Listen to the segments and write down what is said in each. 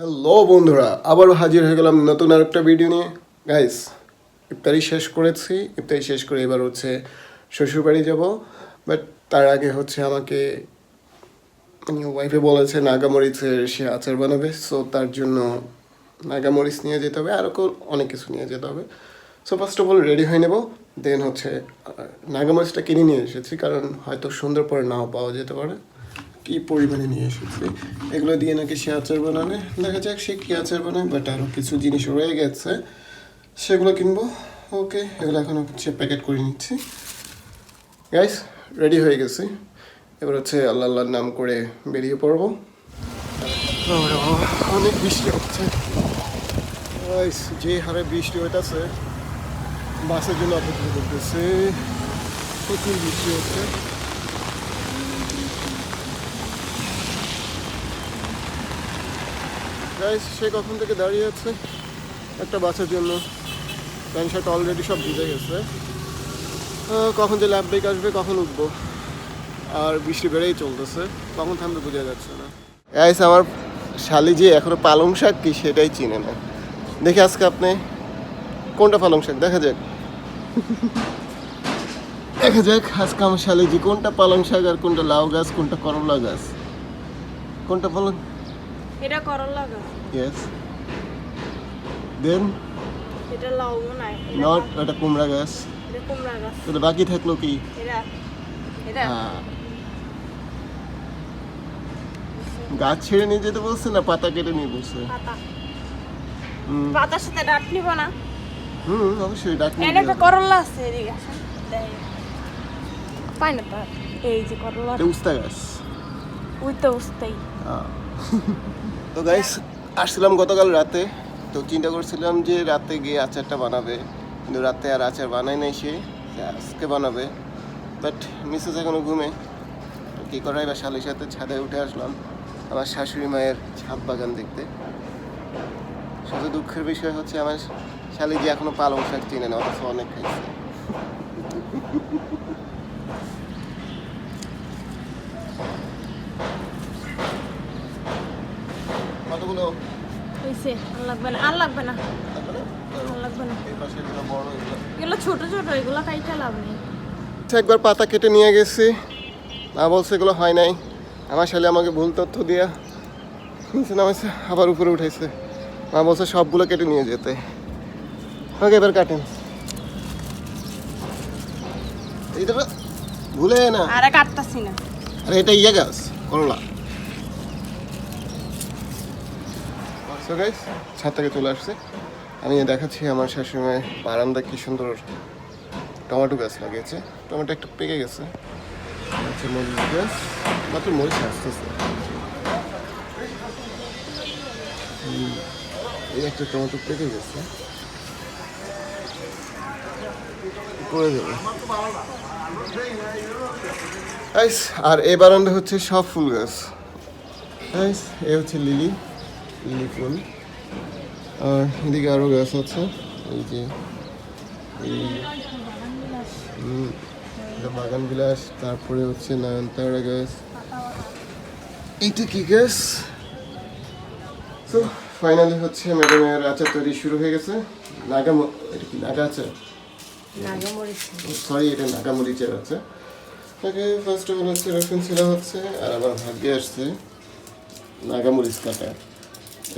Hello বন্ধুরা, আবারও হাজির হয়ে গেলাম নতুন আরেকটা ভিডিও নিয়ে। গাইস ইফতারি শেষ করেছি, ইফতারি শেষ করে এবার হচ্ছে শ্বশুরবাড়ি যাব। বাট তার আগে হচ্ছে আমাকে ওয়াইফে বলেছে নাগামরিচের সে আচার বানাবে সো তার জন্য নাগামরিচ নিয়ে যেতে হবে আরও অনেক কিছু নিয়ে যেতে হবে। So first of all ready হয়ে নেব দেন হচ্ছে নাগামরিচটা কিনে নিয়ে এসেছি, কারণ হয়তো সুন্দর পরে নাও পাওয়া যেতে পারে। কি পরিমাণে নিয়ে এসেছি? এগুলো দিয়ে নাকি সে আচার বানাবে? দেখা যাক সে কী আচার বানায় বাট আরও কিছু জিনিস রয়ে গেছে। সেগুলো কিনবো। ওকে, এগুলো এখন হচ্ছে প্যাকেট করে নিচ্ছি। গাইস রেডি হয়ে গেছি। এবার হচ্ছে আল্লাহ আল্লাহর নাম করে বেরিয়ে পড়ব। অনেক বৃষ্টি হচ্ছে। যে হারে বৃষ্টি হইতেছে, বাসের জন্য অপেক্ষা করতেছে। প্রচুর বৃষ্টি হচ্ছে। গাইস সে কখন থেকে দাঁড়িয়ে আছে? একটা বাসের জন্য। প্যান্ট শার্ট অলরেডি সব ভিজে গেছে। কখন যে ল্যাব ব্রেক আসবে, কখন উঠবো? আর বৃষ্টি বেড়েই চলতেছে। কখন থামবে বোঝা যাচ্ছে না। গাইস আমার শালি যে এখনও পালং শাক কি সেটাই চিনে না। দেখি আজকে আপনি কোনটা পালং শাক? দেখা যাক। দেখা যাক আজকে আমার শালি জি কোনটা পালং শাক আর কোনটা লাউ গাছ, কোনটা করলা গাছ। কোনটা পালং? এটা করলা গাছ ইয়েস দেন এটা লাউ এটা নট ওটা কুমড়া গাছ। এটা কুমড়া গাছ। তাহলে বাকি থাকল কি? এটা। এটা। হ্যাঁ। গাছ ছেড়ে নিয়ে যেতে বলছে না পাতা কেটে নিয়ে বলছে পাতা। পাতার সাথে ডাট নিব না। হুম অবশ্যই ডাক নিয়ে এটা করলা আছে এদিকে পাই না এই যে করলা। এটা উস্তা গাছ। ওই তো বুঝতেই হ্যাঁ। তো গাইস আসছিলাম গতকাল রাতে। তো চিন্তা করছিলাম যে রাতে গিয়ে আচারটা বানাবে। কিন্তু রাতে আর আচার বানাই নাই সে আজকে বানাবে। বাট মিসেস এখনও ঘুমে। কী করাই বা শালির সাথে ছাদে উঠে আসলাম। আমার শাশুড়ি মায়ের ছাদ বাগান দেখতে। শুধু দুঃখের বিষয় হচ্ছে আমার শালি যে এখনও পালং শাক চিনে না, অথচ অনেক খাইছে কতগুলো হয়েছে আর লাগবে না আর লাগবে না। লাগবে না। এগুলো বড় এগুলো এগুলো ছোট ছোট এগুলো কাইটা লাভ নেই। আচ্ছা, একবার পাতা কেটে নিয়ে গেছি। মা বলছে এগুলো হয় নাই। আমার শালে আমাকে ভুল তথ্য দিয়া নিচে নামাইছে আবার উপরে উঠাইছে। মা বলছে সবগুলো কেটে নিয়ে যেতে। ওকে এবার কাটেন। এইটা ভুলে না। আরে কাটতাছি না। আরে এটা ইয়ে গাছ করলা। So guys, ছাদ থেকে চলে আসছে। আমি দেখাচ্ছি আমার শাশুড়ি বারান্দা কি সুন্দর টমেটো গাছ লাগিয়েছে। টমেটো একটু পেকে গেছে। আচ্ছা মরিচ গাছ মাত্র মরিচ আসতেছে। এই একটা টমেটো পেকে গেছে। যাবে। গাইস আর এই বারান্দা হচ্ছে সব ফুল গাছ। গাইস এ হচ্ছে লিলি। লিলি ফুল আর এদিকে আরও গাছ আছে এই যে এই বাগান বিলাস তারপরে হচ্ছে নয়নতারা গাছ। এইটা কি গাছ? তো ফাইনালি হচ্ছে ম্যাডামের আচার তৈরি শুরু হয়ে গেছে। নাগা এটা কি নাগা আচার? সরি এটা নাগামরিচের আছে তাকে ফার্স্ট অফ অল হচ্ছে রসুন ছিলা হচ্ছে আর আমার ভাগ্যে আসছে নাগামরিচ কাটা।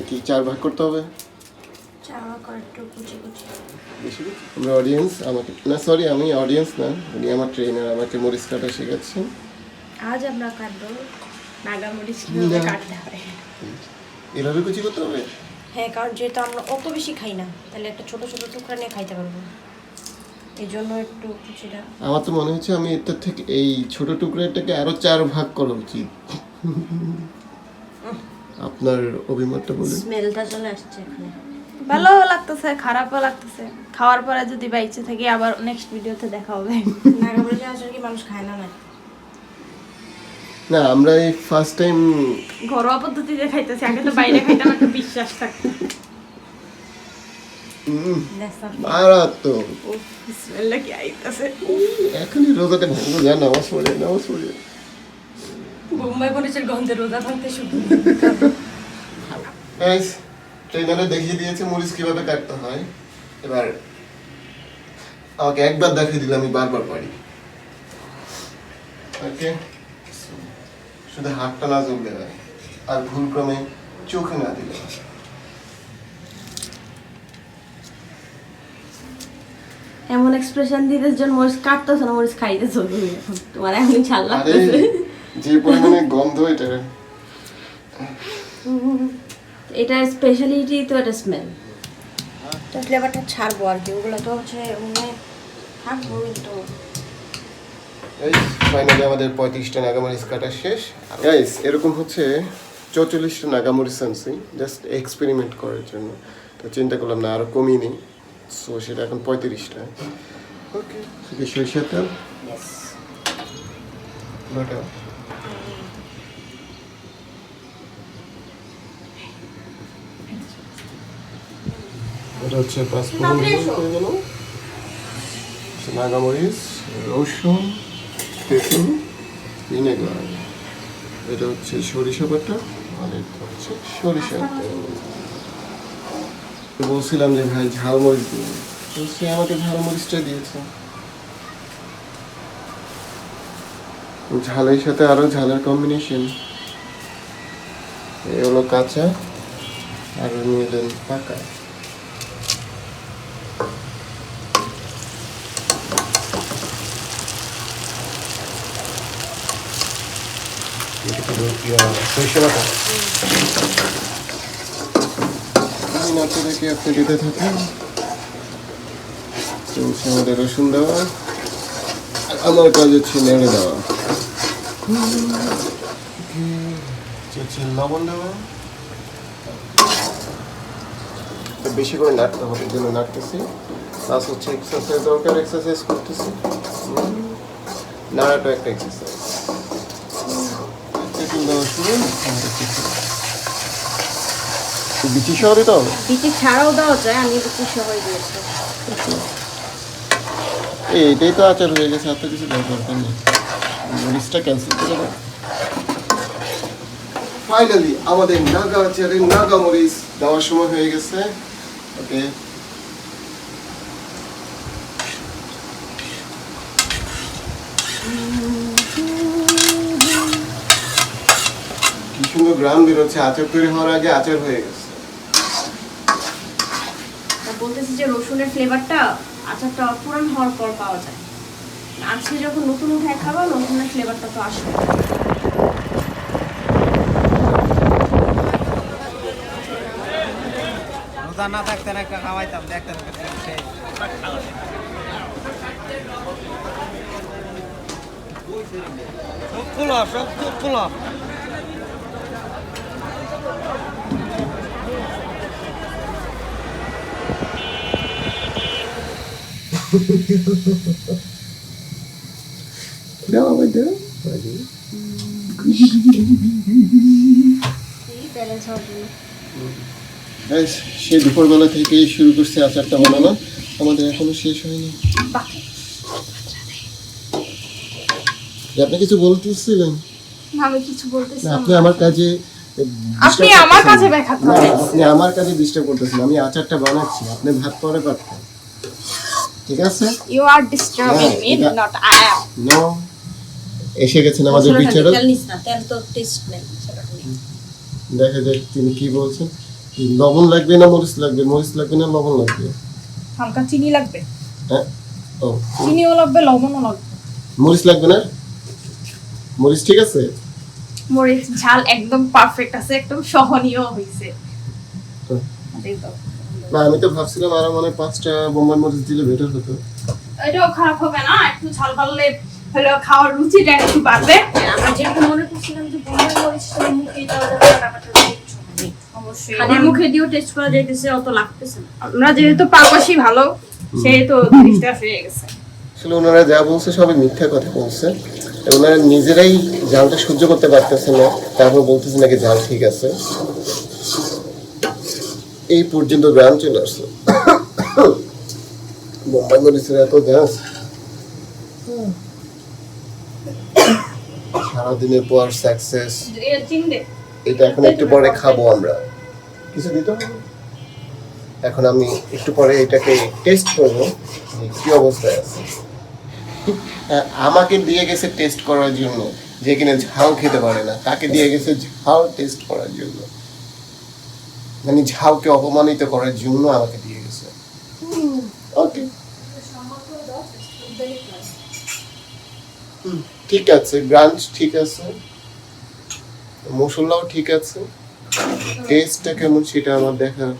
কি চার ভাগ করতে হবে? আমরা অডিয়েন্স আমাকে না সরি আমি অডিয়েন্স না উনি আমার ট্রেনার আমাকে মরিচ কাটা শেখাচ্ছেন আজ আমরা কাটবো নাগামরিচ কীভাবে কাটতে হয়। এভাবে কুচি করতে হবে? হ্যাঁ কারণ যেহেতু আমরা অত বেশি খাই না তাহলে একটা ছোট ছোট টুকরা নিয়ে খাইতে পারব। এই জন্য একটু কুচিটা। আমার তো মনে হচ্ছে আমি এটার থেকে এই ছোট টুকরাটাকে আরও চার ভাগ করা উচিত। আপনার অভিমতটা বলুন। স্মেলটা চলে আসছে এখানে। ভালো লাগতেছে খারাপও লাগতেছে। খাওয়ার পরে যদি বাইচে থাকি আবার নেক্সট ভিডিওতে দেখা হবে। নাগামরিচের আচার কি মানুষ খায় না না না আমরা এই ফার্স্ট টাইম ঘরোয়া পদ্ধতিতে খাইতেছি আগে তো বাইরে খাইতাম একটা বিশ্বাস থাকতো মারাত্মক। স্মেলটা কি আইতাছে। এখনই রোজাতে ভাঙবো যা নামাজ পড়ে নামাজ পড়ে। বোম্বাই মরিচের গন্ধে রোজা থাকতে শুধু ট্রেনারে দেখিয়ে দিয়েছে মরিচ কীভাবে কাটতে হয়। এবার আমাকে একবার দেখিয়ে দিলে আমি বারবার পারি। ওকে শুধু হাতটা না জমলে হয় আর ভুল ক্রমে চোখে না দিলে। হয়। এমন এক্সপ্রেশন দিতে জন মরিচ কাটতেছ না মরিচ খাইতেছ তুমি এখন তোমার এমনি ছাল লাগতেছে। যে পরিমাণে গন্ধ এটা। এটা স্পেশালিটি তো এটা স্মেল তো ফ্লেভারটা ছাড়বো আর কি ওগুলো তো হচ্ছে মানে থাকব কিন্তু। এই ফাইনালি আমাদের পঁয়ত্রিশটা নাগামরিচ কাটা শেষ। গাইস এরকম হচ্ছে চৌচল্লিশটা নাগামরিচ আনছি জাস্ট এক্সপেরিমেন্ট করার জন্য। তো চিন্তা করলাম না আরও কমিয়ে নিই। সো সেটা এখন পঁয়ত্রিশটা। ওকে সরিষার তেল ইয়েস এটা হচ্ছে পাঁচফোড়ন হয়ে গেল নাগামরিচ রসুন তেঁতুল ভিনেগার। এটা হচ্ছে সরিষা বাটা আর এটা হচ্ছে সরিষার তেল। বলছিলাম যে ভাই ঝালমরিচ দিন তো সে আমাকে ঝালমরিচটা দিয়েছে। ঝালের সাথে আরও ঝালের কম্বিনেশন এগুলো কাঁচা আর নিয়ে দেন পাকা। সরিষা বাটা দেখি আপনি দিতে থাকেন চলছে আমাদের রসুন দেওয়া আমার কাজ হচ্ছে নেড়ে দেওয়া হচ্ছে লবণ দেওয়া বেশি করে নাড়তে হবে জন্য নাড়তেছি প্লাস হচ্ছে এক্সারসাইজ দরকার এক্সারসাইজ করতেছি। নাড়াটা একটা এক্সারসাইজ তো বিচি শহর দিতে হবে বিচি ছাড়াও দেওয়া যায়, আমি বিচি সবাই দিয়েছি। এই, এটাই তো আচার হয়ে গেছে আর তো কিছু দরকার নেই। মরিচটা ক্যান্সেল করে দাও। ফাইনালি আমাদের নাগা আচারের নাগা মরিচ দেওয়ার সময় হয়ে গেছে। ওকে কি সুন্দর গ্রাম বেরোচ্ছে আচার তৈরি হওয়ার আগে আচার হয়ে গেছে। তা বলতেছি যে রসুনের ফ্লেভারটা আচারটা পুরান হওয়ার পর পাওয়া যায়। আজকে যখন নতুন উঠায় খাবা রসুনের ফ্লেভারটা তো আসবে। না থাকতেন একটা খাওয়াইতাম দেখতেন সব খুলো সব খুলো। দাও ব্যালেন্স হওয়ার জন্য Guys, সেই দুপুরবেলা থেকেই শুরু করছে আচারটা বানানো আমাদের এখনও শেষ হয়নি। আপনি কিছু বলতেছিলেন? আমি কিছু। আপনি আমার কাজে আপনি আমার ব্যাঘাত না, করেন। আপনি আমার কাজে ডিস্টার্ব করতেছেন। আমি আচারটা বানাচ্ছি আপনি ভাত পরে পারতেন। ঠিক আছে? You are disturbing না, me, এটা- not I am. নো এসে গেছেন আমাদের বিচারক। তেল তো টেস্ট নেই সেটা নিয়ে। দেখা যাক তিনি কি বলছেন। লবণ লাগবে না মরিচ লাগবে? মরিচ লাগবে না লবণ লাগবে? হালকা চিনি লাগবে। হ্যাঁ ও। চিনিও লাগবে লবণও লাগবে। মরিচ লাগবে না? মরিচ ঠিক আছে? মরিচ ঝাল একদম পারফেক্ট আছে একদম সহনীয় হয়েছে না আমি তো ভাবছিলাম আরও মানে পাঁচটা বোম্বাই মরিচ দিলে বেটার হতো। এটাও খারাপ হবে না একটু ঝাল পারলে হলো খাওয়ার রুচিটা একটু বাড়বে। আমরা যেরকম মনে করছিলাম যে বোম্বাই মরিচ তো মুখে দেওয়া যাবে খালি মুখে দিয়েও টেস্ট করা যাইতেছে অত লাগতেছে না। আমরা যেহেতু পারপাসি ভালো সেহেতু জিনিসটা হয়ে গেছে। আসলে ওনারা যা বলছে সবই মিথ্যা কথা বলছে। ওনারা নিজেরাই জালটা সহ্য করতে পারতেছে না, তারপর বলতেছে নাকি জাল ঠিক আছে। এই পর্যন্ত গ্রাম চলে আসছে বোম্বাই এত গ্যাস সারাদিনের পর সাকসেস এটা এখন একটু পরে খাব আমরা। কিছু দিতে এখন আমি একটু পরে এটাকে টেস্ট করব কি অবস্থায় আছে। আমাকে দিয়ে গেছে টেস্ট করার জন্য যে কিনা ঝাল খেতে পারে না তাকে দিয়ে গেছে ঝাল টেস্ট করার জন্য। মানে ঝালকে অপমানিত করার জন্য আমাকে দিয়ে গেছে। ওকে ঠিক আছে ব্রাঞ্চ ঠিক আছে মশলাও ঠিক আছে। টেস্টটা কেমন সেটা আমার দেখার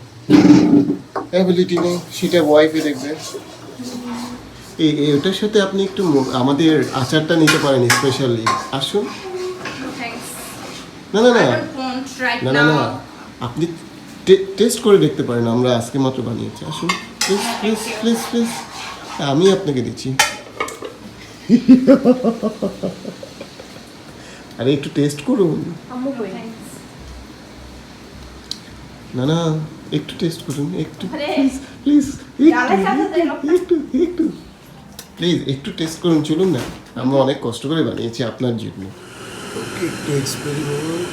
অ্যাবিলিটি নেই সেটা ওয়াইফে দেখবে। এই ওটার সাথে আপনি একটু আমাদের আচারটা নিতে পারেন স্পেশালি আসুন। না না না। না না না। আপনি টেস্ট করে দেখতে পারেন আমরা আজকে মাত্র বানিয়েছি। আসুন। প্লিজ প্লিজ প্লিজ প্লিজ আমি আপনাকে দিচ্ছি। আরে একটু টেস্ট করুন। না না একটু টেস্ট করুন একটু। প্লিজ প্লিজ গালে কাটা দেয় একটু একটু। প্লিজ একটু টেস্ট করুন চলুন না। আমরা অনেক কষ্ট করে বানিয়েছি আপনার জন্য। ওকে একটু এক্সপেরিমেন্ট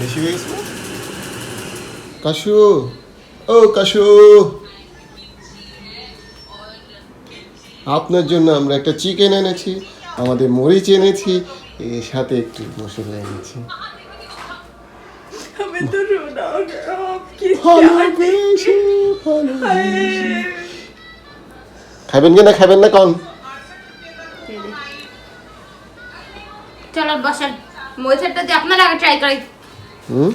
বেশি হয়ে গেছে? কাশু ও কাশু। আপনার জন্য আমরা একটা চিকেন এনেছি আমাদের মরিচ এনেছি এর সাথে একটু মশলা এনেছি। ভালোবেসে। খাবেন কি না খাবেন না কন? চলো বসেন। মরিচেরটা দিয়ে আপনার আগে ট্রাই করি। হুম?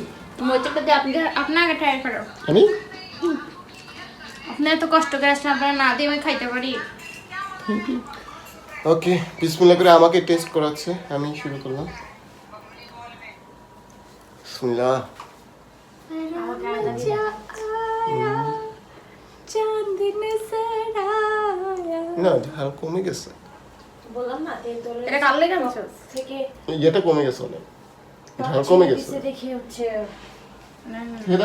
দিয়ে আপনি আপনার আগে ট্রাই করো। আমি? আপনি এত কষ্ট করে আসলে আপনারা না দিয়ে আমি খাইতে পারি। ওকে বিসমিল্লাহ করে আমাকে টেস্ট করাচ্ছে আমি শুরু করলাম। বিসমিল্লাহ। না ঝাল কমে গেছে। বললাম না এটা কাল লেগে থেকে এটা কমে গেছে অনেক। ঝাল কমে গেছে। দেখে হচ্ছে। খেয়ে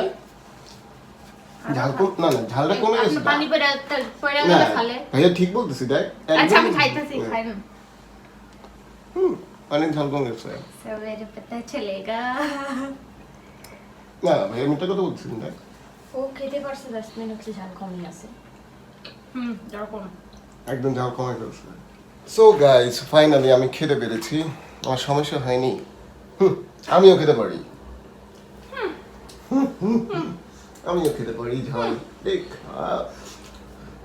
ঝাল কম না না ঝালটা কমে গেছে। পানি পড়ে পড়ে না গেলে খালে। ভাইয়া ঠিক বলতেছি দেখ আচ্ছা আমি একদম- খাইতেছি খাই না হুম, অনেক ঝাল কমে গেছে। সবেরে পতা চলেগা না ভাইয়া কথা বলছি দেখ। ও খেতে পারছে দশ হচ্ছে ঝাল কমই আছে। হুম যেরকম একদম ঝাল কমে গেছে সো গাইস ফাইনালি আমি খেতে পেরেছি। আমার সমস্যা হয়নি। আমিও খেতে পারি। হুম, হুম, হুম, আমিও খেতে পারি ঝাল। দেখ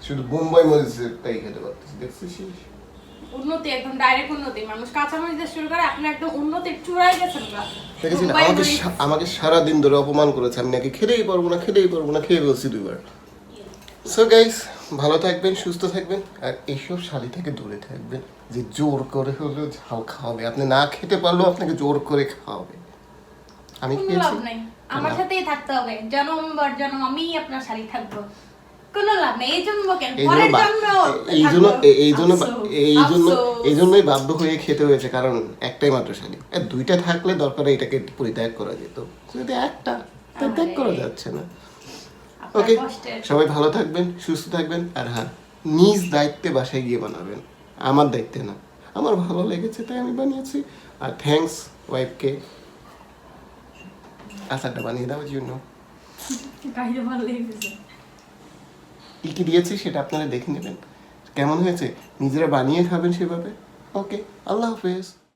শুধু বোম্বাই মরিচটাই খেতে পারতেছি। দেখছিস? উন্নতি একদম ডাইরেক্ট উন্নতি। মানুষ কাঁচামরিচ দিয়ে শুরু করে আপনি একদম উন্নতির চূড়ায় গেছেন না আমাকে আমাকে সারা দিন ধরে অপমান করেছে। আমি নাকি খেতেই পারব না খেতেই পারব না খেয়ে বলছি দুইবার। সো গাইস ভালো থাকবেন সুস্থ থাকবেন আর এইসব শালি থেকে দূরে থাকবেন যে জোর করে হলেও ঝাল খাওয়াবে। আপনি না খেতে পারলেও আপনাকে জোর করে খাওয়াবে। আমি খেয়েছি। আমার সাথেই থাকতে হবে। জন্ম বর জন্ম আমি আপনার শাড়ি থাকব। কোনো লাভ নেই এই জন্ম কেন? জন্য পরের বা- এই জন্য এই জন্য এই জন্য এই জন্যই বাধ্য হয়ে খেতে হয়েছে কারণ একটাই মাত্র আর দুইটা থাকলে দরকার এটাকে পরিত্যাগ করা যেত। যদি একটা করা যাচ্ছে না। ওকে সবাই ভালো থাকবেন সুস্থ থাকবেন আর হ্যাঁ নিজ দায়িত্বে বাসায় গিয়ে বানাবেন। আমার দায়িত্বে না। আমার ভালো লেগেছে তাই আমি বানিয়েছি। আর থ্যাঙ্কস ওয়াইফকে আচারটা বানিয়ে দেওয়ার জন্য। ভালো লেগেছে। কী কী দিয়েছি সেটা আপনারা দেখে নেবেন। কেমন হয়েছে? নিজেরা বানিয়ে খাবেন সেভাবে? ওকে আল্লাহ হাফেজ।